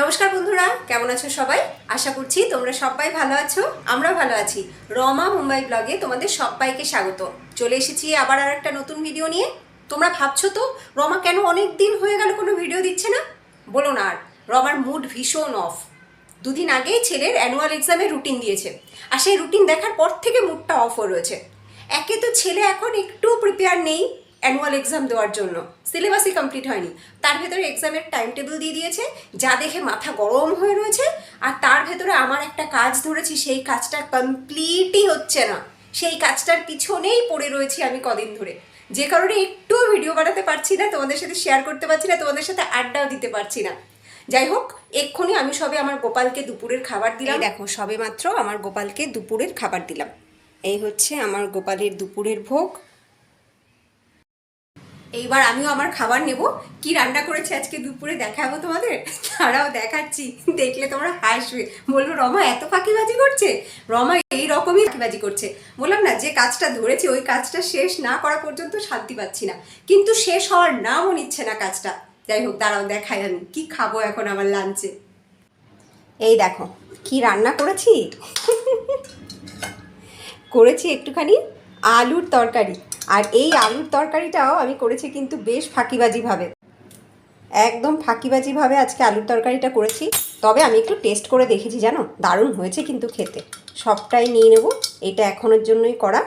নমস্কার বন্ধুরা, কেমন আছো সবাই? আশা করছি তোমরা সবাই ভালো আছো আমরা ভালো আছি। রমা মুম্বাই ব্লগে তোমাদের সবাইকে স্বাগত। চলে এসেছি আবার আর একটা নতুন ভিডিও নিয়ে। তোমরা ভাবছ তো, রমা কেন অনেক দিন হয়ে গেল কোনো ভিডিও দিচ্ছে না? বলো না আর, রমার মুড ভীষণ অফ দুদিন আগেই ছেলের অ্যানুয়াল এক্সামের রুটিন দিয়েছে। আর সেই রুটিন দেখার পর থেকে মুডটা অফ রয়েছে। একে তো ছেলে এখন একটু প্রিপেয়ার নেই অ্যানুয়াল এক্সাম দেওয়ার জন্য। সিলেবাসই কমপ্লিট হয়নি। তার ভেতরে এক্সামের টাইম টেবিল দিয়ে দিয়েছে, যা দেখে মাথা গরম হয়ে রয়েছে, আর তার ভেতরে আমার একটা কাজ ধরেছি, সেই কাজটা কমপ্লিটই হচ্ছে না। সেই কাজটার পিছনেই পড়ে রয়েছি আমি কদিন ধরে। যে কারণে একটু ভিডিও বানাতে পারছি না, তোমাদের সাথে শেয়ার করতে পারছি না, তোমাদের সাথে আড্ডাও দিতে পারছি না। যাই হোক, এক্ষুনি আমি সবে আমার গোপালকে দুপুরের খাবার দিলাম। দেখো, সবে মাত্র আমার গোপালকে দুপুরের খাবার দিলাম। এই হচ্ছে আমার গোপালের দুপুরের ভোগ। এইবার আমিও আমার খাবার নেব। কি রান্না করেছে আজকে দুপুরে দেখাবো তোমাদের? তারাও দেখাচ্ছি। দেখলে তোমরা হাসবে। বলব রমা, এত ফাঁকিবাজি করছে? রমা এই রকমই ফাঁকিবাজি করছে। বললাম, না, যে কাজটা ধরেছি, ওই কাজটা শেষ না করা পর্যন্ত শান্তি পাচ্ছি না। কিন্তু শেষ হওয়ার নামও নিচ্ছে না কাজটা। যাই হোক, দাঁড়াও, দেখাই আমি। কি খাব এখন আমার লাঞ্চে এই দেখো, কি রান্না করেছি? করেছি একটুখানি আলুর তরকারি। আর এই আলুর তরকারিটাও আমি করেছি কিন্তু বেশ ফাঁকিবাজিভাবে। একদম ফাঁকিবাজিভাবে আজকে আলুর তরকারিটা করেছি। তবে আমি একটু টেস্ট করে দেখেছি জানো? দারুণ হয়েছে কিন্তু খেতে। সবটাই নিয়ে নেব। এটা এখনের জন্যই করা।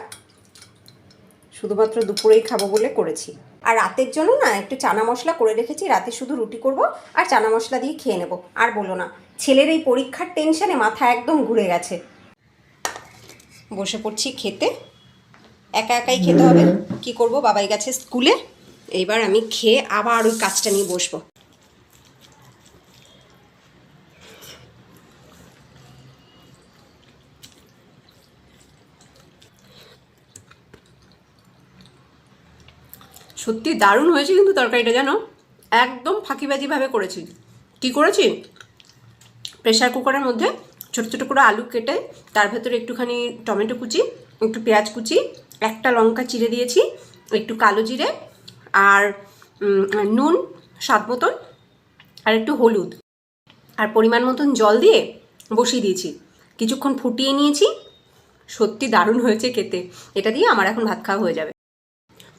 শুধুমাত্র দুপুরেই খাব বলে করেছি। আর রাতের জন্য না একটু চানা মশলা করে রেখেছি। রাতে শুধু রুটি করব আর চানা মশলা দিয়ে খেয়ে নেব। আর বলো না, ছেলের এই পরীক্ষার টেনশানে মাথা একদম ঘুরে গেছে। বসে পড়ছি খেতে। একা একাই খেতে হবে। কি করব? বাবাই গেছে স্কুলে। এইবার আমি খেয়ে আবার ওই কাজটা নিয়ে বসবো। সত্যি দারুণ হয়েছে কিন্তু তরকারিটা, জানো? একদম ফাঁকিবাজিভাবে করেছি। কি করেছি? প্রেশার কুকারের মধ্যে ছোটো ছোটো করে আলু কেটে, তার ভেতরে একটুখানি টমেটো কুচি, একটু পেঁয়াজ কুচি একটা লঙ্কা চিড়ে দিয়েছি, একটু কালো জিরে আর নুন, স্বাদ মতন, আর একটু হলুদ। আর পরিমাণ মতন জল দিয়ে বসিয়ে দিয়েছি। কিছুক্ষণ ফুটিয়ে নিয়েছি। সত্যি দারুণ হয়েছে খেতে। এটা দিয়ে আমার এখন ভাত খাওয়া হয়ে যাবে।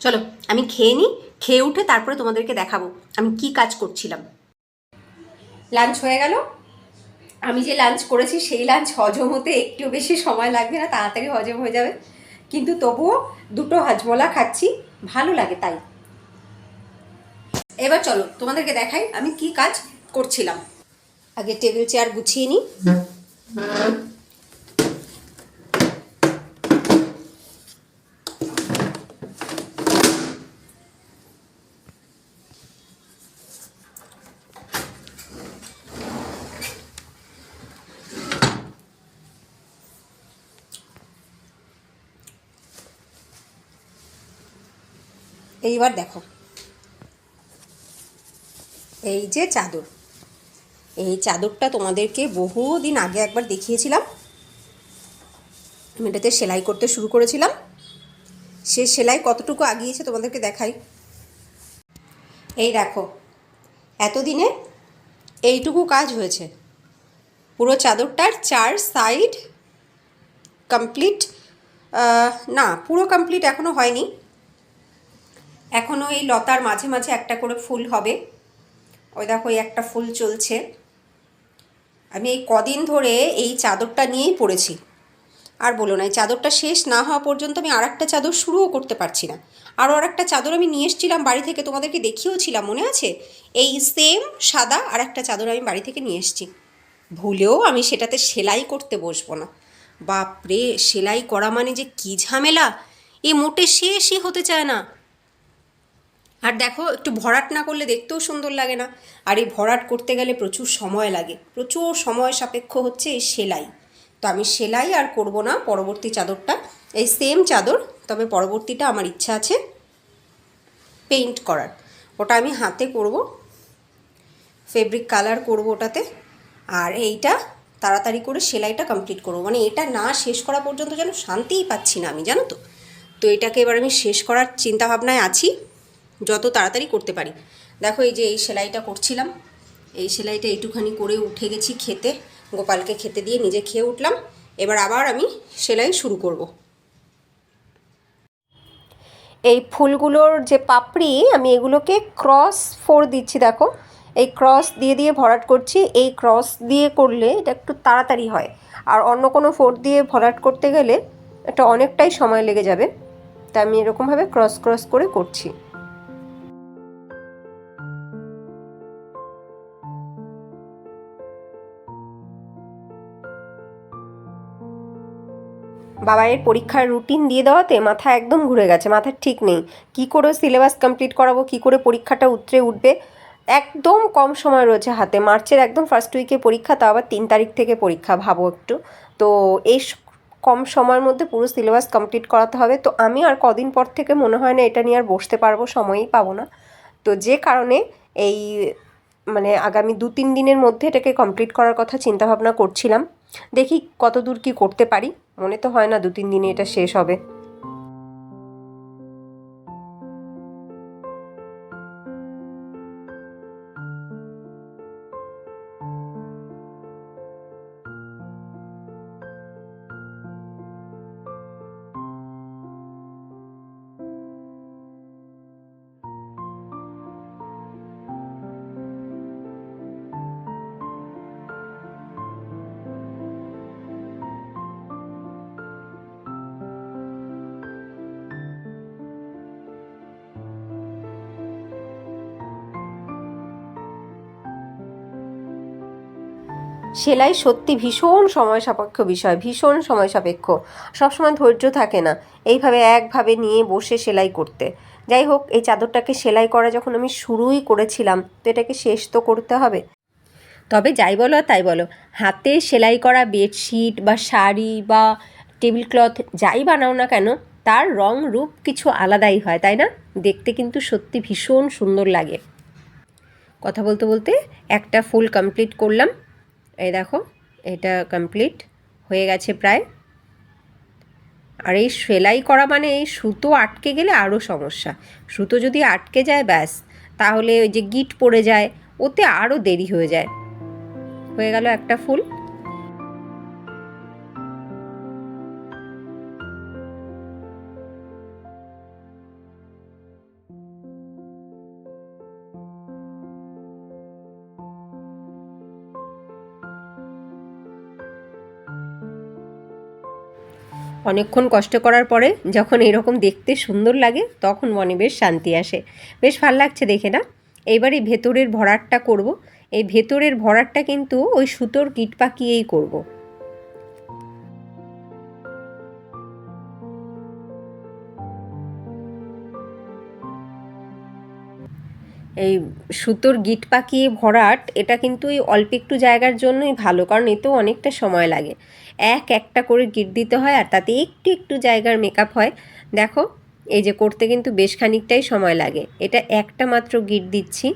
চলো, আমি খেয়ে নিই, খেয়ে উঠে তারপরে তোমাদেরকে দেখাবো আমি কি কাজ করছিলাম। লাঞ্চ হয়ে গেল। আমি যে লাঞ্চ করেছি সেই লাঞ্চ হজম হতে একটু বেশি সময় লাগবে না, তাড়াতাড়ি হজম হয়ে যাবে। কিন্তু তবুও দুটো হাজমলা খাচ্ছি, ভালো লাগে তাই। এবার চলো, তোমাদেরকে দেখাই আমি কি কাজ করছিলাম। আগে টেবিল চেয়ার গুছিয়ে নিই এইবার দেখো। এই যে চাদর। এই চাদরটা তোমাদেরকে বহুদিন আগে একবার দেখিয়েছিলাম। আমি এটাতে সেলাই করতে শুরু করেছিলাম। সে সেলাই কতটুকু আগিয়েছে তোমাদেরকে দেখাই। এই দেখো, এতদিনে এইটুকু কাজ হয়েছে। পুরো চাদরটার চার সাইড কমপ্লিট না, পুরো কমপ্লিট এখনও হয়নি। এখনও এই লতার মাঝে মাঝে একটা করে ফুল হবে। ওই দেখো একটা ফুল চলছে। আমি এই কদিন ধরে এই চাদরটা নিয়েই পড়েছি। আর বলো না, এই চাদরটা শেষ না হওয়া পর্যন্ত আমি আর একটা চাদর শুরুও করতে পারছি না। আরও আর একটা চাদর আমি নিয়ে এসেছিলাম বাড়ি থেকে, তোমাদেরকে দেখিয়েওছিলাম, মনে আছে? এই সেম সাদা আর একটা চাদর আমি বাড়ি থেকে নিয়ে এসেছি। ভুলেও আমি সেটাতে সেলাই করতে বসবো না। বাপরে, সেলাই করা মানে যে কী ঝামেলা? এ মোটে শেষই হতে চায় না। আর দেখো, একটু ভরাট না করলে দেখতেও সুন্দর লাগে না। আর এই ভরাট করতে গেলে প্রচুর সময় লাগে। প্রচুর সময় সাপেক্ষ হচ্ছে এই সেলাই। তো আমি সেলাই আর করব না পরবর্তী চাদরটা। এই সেম চাদর, তবে পরবর্তীটা আমার ইচ্ছা আছে পেইন্ট করার। ওটা আমি হাতে করব ফেব্রিক কালার করব ওটাতে। আর এইটা তাড়াতাড়ি করে সেলাইটা কমপ্লিট করব। মানে এটা না শেষ করা পর্যন্ত যেন শান্তিই পাচ্ছি না আমি, জানো তো? তো এটাকে এবার আমি শেষ করার চিন্তাভাবনায় আছি। যত তাড়াতাড়ি করতে পারি। দেখো এই যে এই সেলাইটা করছিলাম। এই সেলাইটা এইটুখানি করে উঠে গেছি খেতে। গোপালকে খেতে দিয়ে নিজে খেয়ে উঠলাম। এবার আবার আমি সেলাই শুরু করব। এই ফুলগুলোর যে পাপড়ি, আমি এগুলোকে ক্রস ফোর দিচ্ছি, দেখো। এই ক্রস দিয়ে দিয়ে ভরাট করছি। এই ক্রস দিয়ে করলে এটা একটু তাড়াতাড়ি হয়। আর অন্য কোনো ফোর দিয়ে ভরাট করতে গেলে এটা অনেকটাই সময় লেগে যাবে। তা আমি এরকমভাবে ক্রস ক্রস করে করছি। বাবাইয়ের পরীক্ষার রুটিন দিয়ে দেওয়াতে মাথা একদম ঘুরে গেছে, মাথা ঠিক নেই। কি করে সিলেবাস কমপ্লিট করাবো, কি করে পরীক্ষাটা উতরে উঠবে? একদম কম সময় রয়েছে হাতে। মার্চের একদম ফার্স্ট উইকে পরীক্ষা, তাও আবার তিন তারিখ থেকে পরীক্ষা, ভাবো একটু। তো এই কম সময়ের মধ্যে পুরো সিলেবাস কমপ্লিট করাতে হবে। তো আমি আর কদিন পর থেকে মনে হয় না এটা নিয়ে আর বসতে পারব, সময়ই পাবো না। তো যে কারণে এই মানে আগামী দু তিন দিনের মধ্যে এটাকে কমপ্লিট করার কথা চিন্তাভাবনা করছিলাম। দেখি কত দূর কী করতে পারি। মনে তো হয় না দু তিন দিনে এটা শেষ হবে। সেলাই সত্যি ভীষণ সময় সাপেক্ষ বিষয়, ভীষণ সময় সাপেক্ষ সবসময় ধৈর্য থাকে না এইভাবে একভাবে নিয়ে বসে সেলাই করতে। যাই হোক, এই চাদরটাকে সেলাই করা যখন আমি শুরুই করেছিলাম, তো এটাকে শেষ তো করতে হবে। তবে যাই বলো আর তাই বলো, হাতে সেলাই করা বেডশিট বা শাড়ি বা টেবিল ক্লথ যাই বানাও না কেন, তার রং রূপ কিছু আলাদাই হয়, তাই না? দেখতে কিন্তু সত্যি ভীষণ সুন্দর লাগে। কথা বলতে বলতে একটা ফুল কমপ্লিট করলাম। এই দেখো, এটা কমপ্লিট হয়ে গেছে প্রায়। আর এই সেলাই করা মানে এই সুতো আটকে গেলে আরও সমস্যা। সুতো যদি আটকে যায়, ব্যাস। তাহলে ওই যে গিট পড়ে যায়, ওতে আরও দেরি হয়ে যায়। হয়ে গেল একটা ফুল। অনেকক্ষণ কষ্ট করার পরে যখন এরকম দেখতে সুন্দর লাগে, তখন মনে বেশ শান্তি আসে। বেশ ভালো লাগছে দেখে না? এইবার এই ভেতরের ভরাটটা করব। এই ভেতরের ভরাটটা কিন্তু ওই সুতোর কিট পাকিয়েই করব। এই সুতোর গিট পাকিয়ে ভরাট, এটা কিন্তু এই অল্প একটু জায়গার জন্যই ভালো, কারণ এতেও অনেকটা সময় লাগে। এক একটা করে গিট দিতে হয়, আর তাতে একটু একটু জায়গার মেকআপ হয়। দেখো, এই যে করতে কিন্তু বেশ খানিকটাই সময় লাগে। এটা একটা মাত্র গিট দিচ্ছি,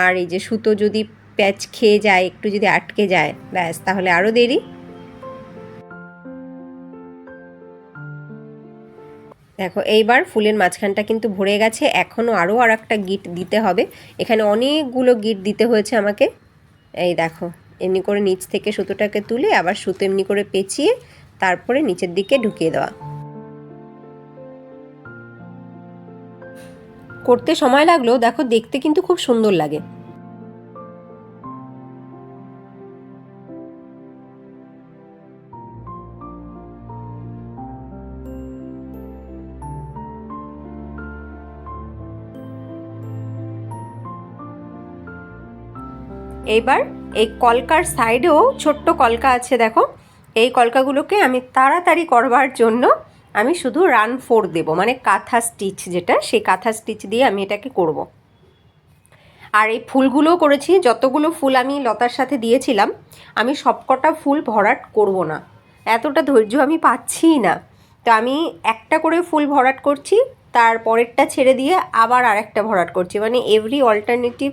আর এই যে সুতো যদি প্যাচ খেয়ে যায়, একটু যদি আটকে যায়, ব্যাস, তাহলে আরও দেরি। দেখো, এইবার ফুলের মাঝখানটা কিন্তু ভরে গেছে। এখনও আরও আর একটা গিট দিতে হবে। এখানে অনেকগুলো গিট দিতে হয়েছে আমাকে। এই দেখো, এমনি করে নিচ থেকে সুতোটাকে তুলে আবার সুতো এমনি করে পেঁচিয়ে তারপরে নিচের দিকে ঢুকিয়ে দেওয়া। করতে সময় লাগল। দেখো, দেখতে কিন্তু খুব সুন্দর লাগে। এইবার এই কলকার সাইডেও ছোট্ট কলকা আছে, দেখো। এই কলকাগুলোকে আমি তাড়াতাড়ি করবার জন্য আমি শুধু রান ফোর দেবো মানে কাঁথা স্টিচ যেটা, সেই কাঁথা স্টিচ দিয়ে আমি এটাকে করব। আর এই ফুলগুলোও করেছি, যতগুলো ফুল আমি লতার সাথে দিয়েছিলাম, আমি সবকটা ফুল ভরাট করব না। এতটা ধৈর্য আমি পাচ্ছিই না। তো আমি একটা করে ফুল ভরাট করছি তার পরেরটা ছেড়ে দিয়ে আবার আরেকটা ভরাট করছি মানে এভরি অল্টারনেটিভ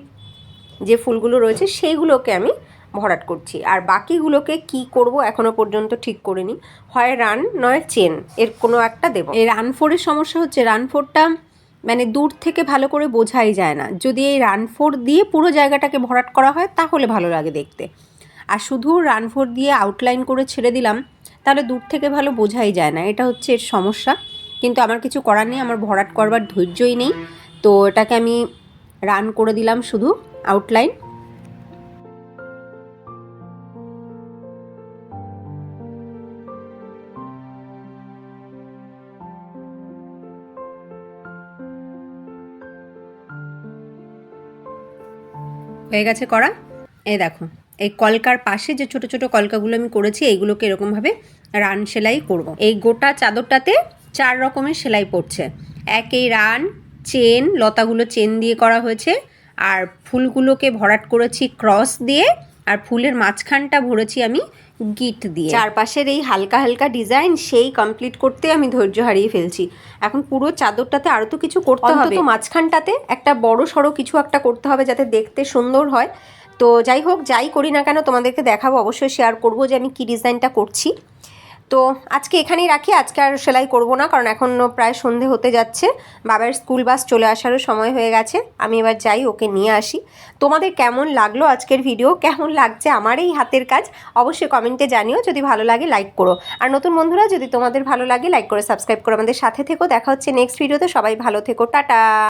যে ফুলগুলো রয়েছে সেইগুলোকে আমি ভরাট করছি। আর বাকিগুলোকে কি করব এখনও পর্যন্ত ঠিক করিনি। হয় রান নয় চেন, এর কোনো একটা দেবো। এই রান ফোরের সমস্যা হচ্ছে রান ফোরটা মানে দূর থেকে ভালো করে বোঝাই যায় না। যদি এই রানফোর দিয়ে পুরো জায়গাটাকে ভরাট করা হয় তাহলে ভালো লাগে দেখতে। আর শুধু রানফোর দিয়ে আউটলাইন করে ছেড়ে দিলাম, তাহলে দূর থেকে ভালো বোঝাই যায় না। এটা হচ্ছে এর সমস্যা। কিন্তু আমার কিছু করার নেই, আমার ভরাট করবার ধৈর্যই নেই। তো এটাকে আমি রান করে দিলাম শুধু আউটলাইন হয়ে গেছে করা। এই দেখো, এই কলকার পাশে যে ছোট ছোট কলকাগুলো আমি করেছি, এইগুলোকে এরকমভাবে রান সেলাই করব। এই গোটা চাদরটাতে চার রকমের সেলাই পড়ছে। এক এই রান চেন লতাগুলো চেন দিয়ে করা হয়েছে। আর ফুলগুলোকে ভরাট করেছি ক্রস দিয়ে। আর ফুলের মাঝখানটা ভরেছি আমি গিট দিয়ে। চারপাশের এই হালকা হালকা ডিজাইন সেই কমপ্লিট করতে আমি ধৈর্য হারিয়ে ফেলছি। এখন পুরো চাদরটাতে আরও তো কিছু করতে হবে। মাঝখানটাতে একটা বড় সড়ো কিছু একটা করতে হবে যাতে দেখতে সুন্দর হয়। তো যাই হোক যাই করি না কেন তোমাদেরকে দেখাবো অবশ্যই শেয়ার করব যে আমি কি ডিজাইনটা করছি। তো আজকে এখানেই রাখি, আজকে আর সেলাই করব না, কারণ এখন প্রায় সন্ধে হতে যাচ্ছে। বাবার স্কুল বাস চলে আসারও সময় হয়ে গেছে, আমি এবার যাই, ওকে নিয়ে আসি। তোমাদের কেমন লাগল আজকের ভিডিও? কেমন লাগছে আমার এই হাতের কাজ? অবশ্যই কমেন্টে জানিও, যদি ভালো লাগে লাইক করো। আর নতুন বন্ধুরা, যদি তোমাদের ভালো লাগে লাইক করে সাবস্ক্রাইব করো আমাদের সাথে থেকো। দেখা হচ্ছে নেক্সট ভিডিওতে সবাই ভালো থেকো, টাটা!